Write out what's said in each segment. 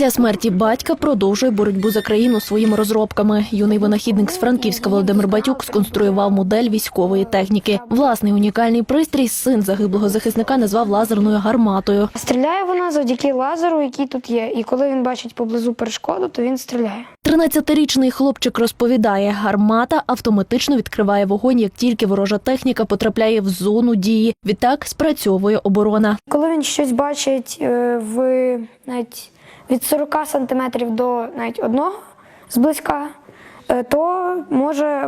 Після смерті батька продовжує боротьбу за країну своїми розробками. Юний винахідник з Франківська Володимир Батюк сконструював модель військової техніки. Власний унікальний пристрій син загиблого захисника назвав лазерною гарматою. Стріляє вона завдяки лазеру, який тут є. І коли він бачить поблизу перешкоду, то він стріляє. 13-річний хлопчик розповідає, гармата автоматично відкриває вогонь, як тільки ворожа техніка потрапляє в зону дії. Відтак спрацьовує оборона. Коли він щось бачить е, в навіть від 40 сантиметрів до навіть одного зблизька, е, то може е,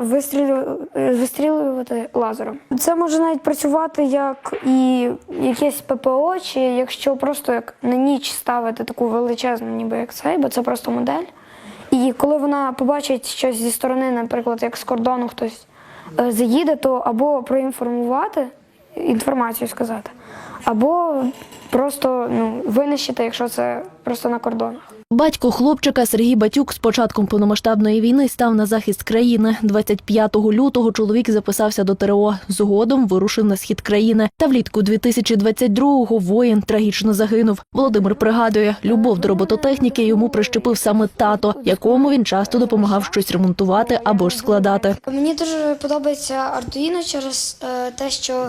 вистрілювати лазером. Це може навіть працювати як і якесь ППО, чи якщо просто як на ніч ставити таку величезну, ніби як цей, бо це просто модель. І коли вона побачить щось зі сторони, наприклад, як з кордону хтось е, заїде, то або проінформувати, інформацію сказати, або просто ну, винищити, якщо це просто на кордонах. Батько хлопчика Сергій Батюк з початком повномасштабної війни став на захист країни. 25 лютого чоловік записався до ТРО. Згодом вирушив на схід країни. Та влітку 2022-го воїн трагічно загинув. Володимир пригадує, любов до робототехніки йому прищепив саме тато, якому він часто допомагав щось ремонтувати або ж складати. Мені дуже подобається Артуїно через е, те, що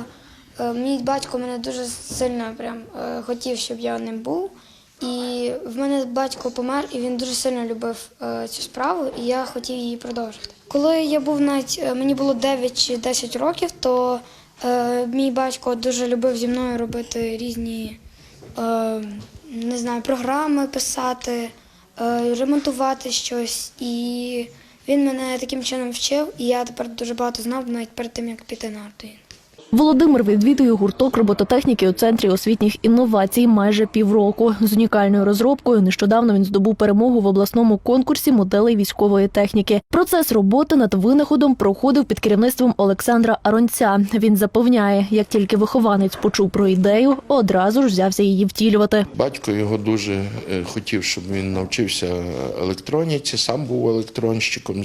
мій батько мене дуже сильно прям е, хотів, щоб я ним був. І в мене батько помер, і він дуже сильно любив е, цю справу, і я хотів її продовжити. Коли я був навіть е, мені було 9 чи 10 років, то е, мій батько дуже любив зі мною робити різні е, не знаю, програми писати, е, ремонтувати щось. І він мене таким чином вчив, і я тепер дуже багато знав навіть перед тим, як піти на Артуїн. Володимир відвідує гурток робототехніки у центрі освітніх інновацій майже півроку. З унікальною розробкою нещодавно він здобув перемогу в обласному конкурсі моделей військової техніки. Процес роботи над винаходом проходив під керівництвом Олександра Аронця. Він запевняє, як тільки вихованець почув про ідею, одразу ж взявся її втілювати. Батько його дуже е, хотів, щоб він навчився електроніці, сам був електронщиком.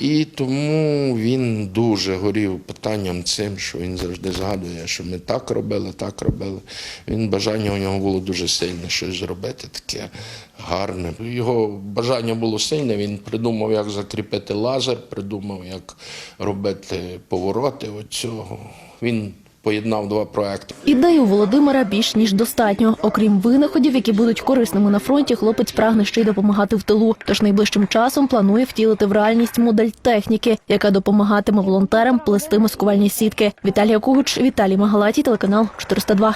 І тому він дуже горів питанням цим, що він завжди згадує, що ми так робили, так робили. Він бажання у нього було дуже сильне щось зробити, таке гарне. Його бажання було сильне. Він придумав, як закріпити лазер, придумав, як робити повороти. Оцього. Він поєднав два проекти. Ідей у Володимира більш ніж достатньо. Окрім винаходів, які будуть корисними на фронті, хлопець прагне ще й допомагати в тилу. Тож найближчим часом планує втілити в реальність модель техніки, яка допомагатиме волонтерам плести маскувальні сітки. Віталія Кугуч, Віталій Магалаті, телеканал 402.